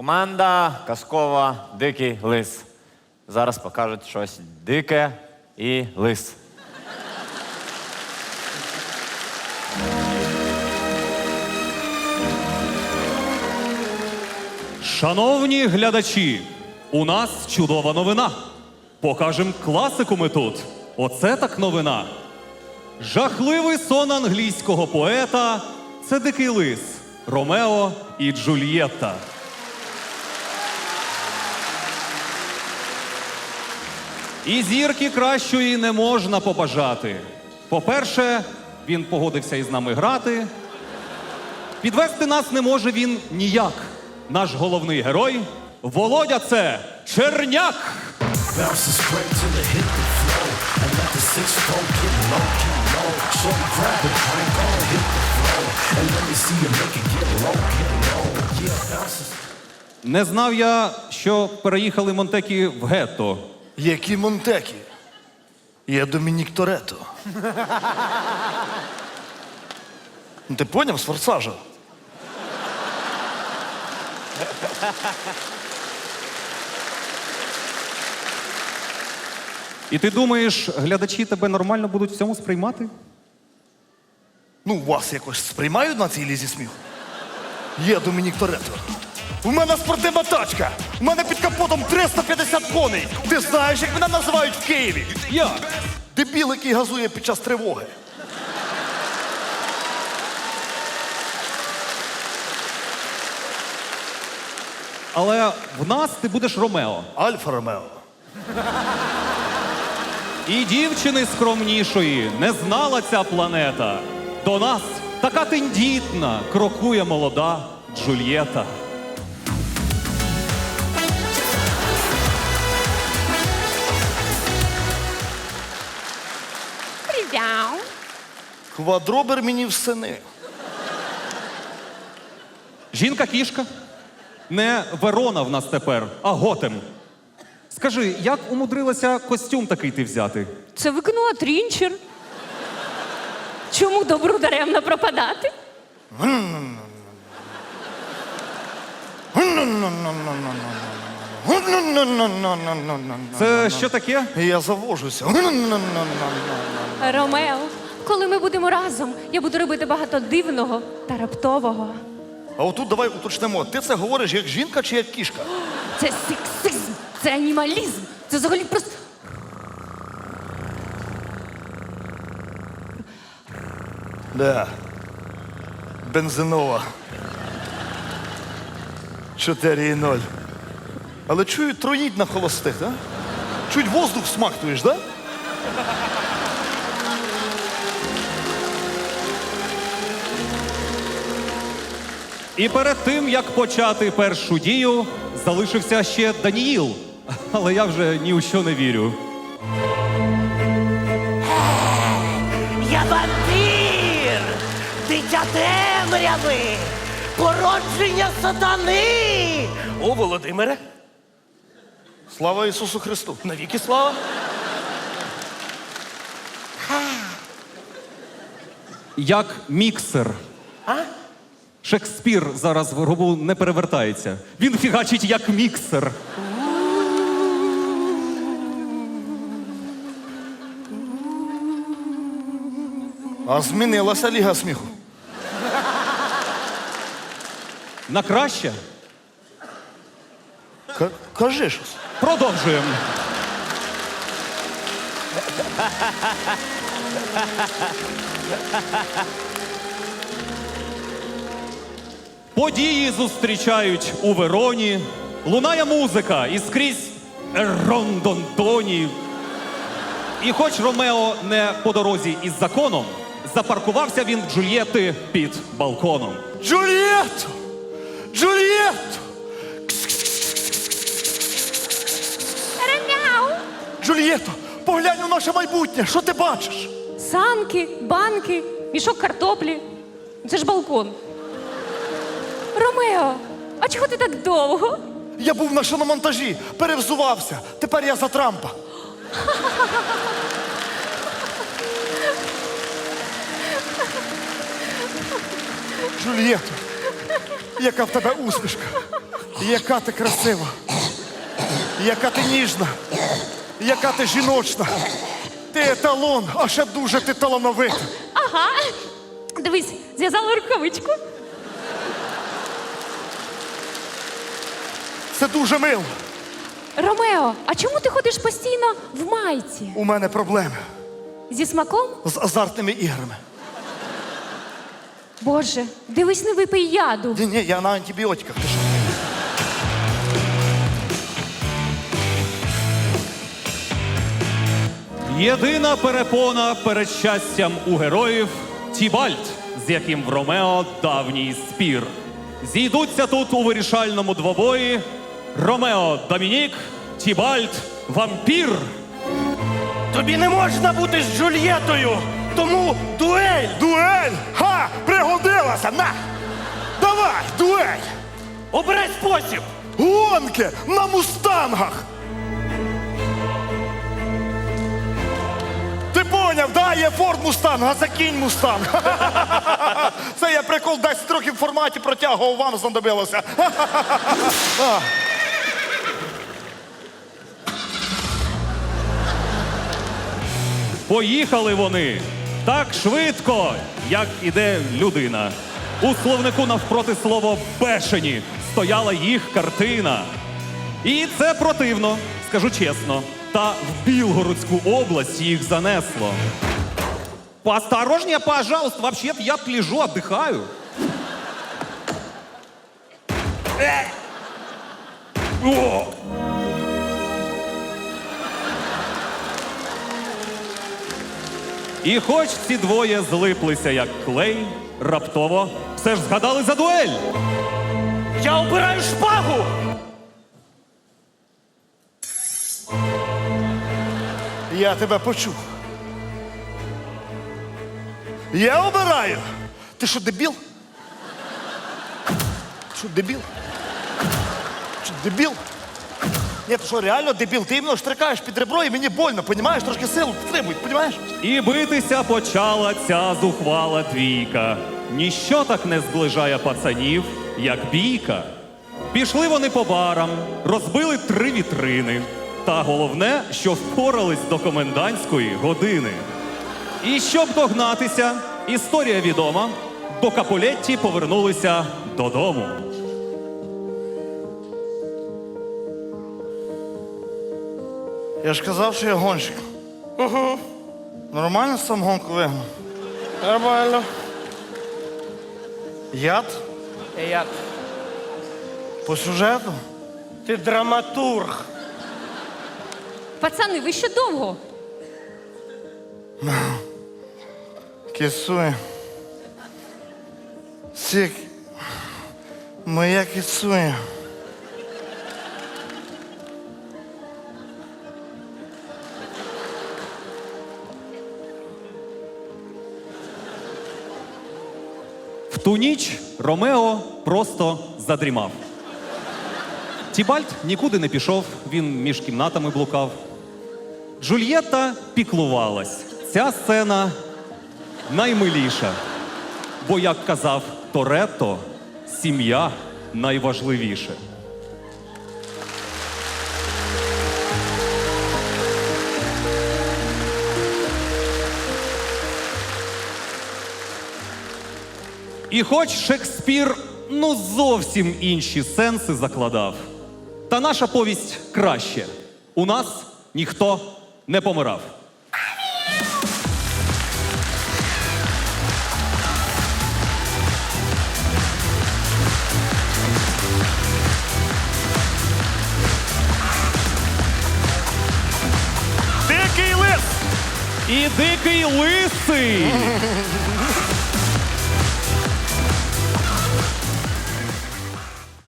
Команда казкова Дикий лис. Зараз покажуть щось дике і лис. Шановні глядачі, у нас чудова новина. Покажем класику ми тут. Оце так новина. Жахливий сон англійського поета це дикий лис Ромео і Джульєтта. І зірки кращої не можна побажати. По-перше, він погодився із нами грати. Підвести нас не може він ніяк. Наш головний герой Володя це Черняк. Не знав я, що переїхали Монтекі в гетто. Які Монтекі? Я Домінік Торетто. Ну, Ти поняв з форсажа? І ти думаєш, глядачі тебе нормально будуть в цьому сприймати? Ну, вас якось сприймають на цій лізі сміху? Є Домінік Торетто. У мене спортивна тачка. У мене під капотом 350 коней. Ти знаєш, як мене називають в Києві? Як? Дебіл, який газує під час тривоги. Але в нас ти будеш Ромео. Альфа Ромео. І дівчини скромнішої не знала ця планета. До нас така тендітна крокує молода Джульєта. Квадробер мені в сини. Жінка-кішка. Не Верона в нас тепер, а Готем. Скажи, як умудрилася костюм такий ти взяти? Це виконала трінчер. Чому добру даремно пропадати? Це що таке? Я завожуся. Ромео, коли ми будемо разом, я буду робити багато дивного та раптового. А отут давай уточнимо. Ти це говориш як жінка чи як кішка? Це сексизм, це анімалізм, це взагалі просто. Да. Бензинова. 4,0. Але чую, троїть на холостих, а? Чуть воздух смактуєш, да? І перед тим, як почати першу дію, залишився ще Даніїл. Але я вже ні у що не вірю. Я вампір! Дитя темряви! Породження сатани! О, Володимире! Слава Ісусу Христу! Навіки слава! Як міксер. А? Шекспір зараз в гробу не перевертається. Він фігачить як міксер. А змінилася ліга сміху. На краще. Ка- кажи щось. Продовжуємо. Події зустрічають у Вероні. Лунає музика і скрізь рондонтоні. І хоч Ромео не по дорозі із законом, запаркувався він в Джульєти під балконом. Джульєтто! Джульєтто! Ромео! Джульєтто! Поглянь у наше майбутнє! Що ти бачиш? Санки, банки, мішок картоплі. Це ж балкон. Ромео, а чого ти так довго? Я був на шиномонтажі, перевзувався. Тепер я за Трампа. Джульєтто, яка в тебе усмішка. Яка ти красива, яка ти ніжна, яка ти жіночна. Ти еталон, а ще дуже ти талановита. Ага. Дивись, зв'язала рукавичку. Це дуже мило. Ромео, а чому ти ходиш постійно в майці? У мене проблеми Зі смаком? з азартними іграми. Боже, дивись, не випий яду. Ні, ні, я на антибіотиках. Ти що? Єдина перепона перед щастям у героїв Тібальт, з яким в Ромео давній спір. Зійдуться тут у вирішальному двобої Ромео Домінік, Тібальт вампір. Тобі не можна бути з Джульєтою, тому дуель! Дуель! Ха! Пригодилася! На! Давай! Дуель! Обирай спосіб! Гонки на мустангах! Ти поняв, да? Є Форд Мустанг, а закинь Мустанг. Це я прикол 10 років в форматі протягував, вам знадобилося. Поїхали вони так швидко, як іде людина. У словнику навпроти слово бешені стояла їх картина. І це противно, скажу чесно. Та в Білгородську область їх занесло. Поосторожнее, пожалуйста, вообще-то я лежу, отдыхаю. Э! О! І хоч ці двоє злиплися як клей, раптово все ж згадали за дуель. Я обираю шпагу! Я тебе почув. Я обираю. Ти що, дебіл? Що, дебіл? Що, дебіл? Ні, ти що, реально дебіл? Ти іменно штрикаєш під ребро і мені больно, понімаєш? Трошки силу підтримують, понімаєш? І битися почала ця зухвала двійка. Ніщо так не зближає пацанів, як бійка. Пішли вони по барам, розбили три вітрини. Та головне, що впорались до комендантської години. І щоб догнатися, історія відома, до Капулетті повернулися додому. Я ж казав, що я гонщик. Угу. Нормально сам гонку вигнав? Нормально. Яд? Як? По сюжету? Ти драматург. Пацани, ви ще довго? Кисує. Сік. Моя кисує. Ту ніч Ромео просто задрімав. Тібальт нікуди не пішов, він між кімнатами блукав. Джульєтта піклувалась. Ця сцена наймиліша. Бо, як казав Торетто, сім'я найважливіше. І хоч Шекспір ну зовсім інші сенси закладав, та наша повість краще. У нас ніхто не помирав. Дикий лис! І дикий лисий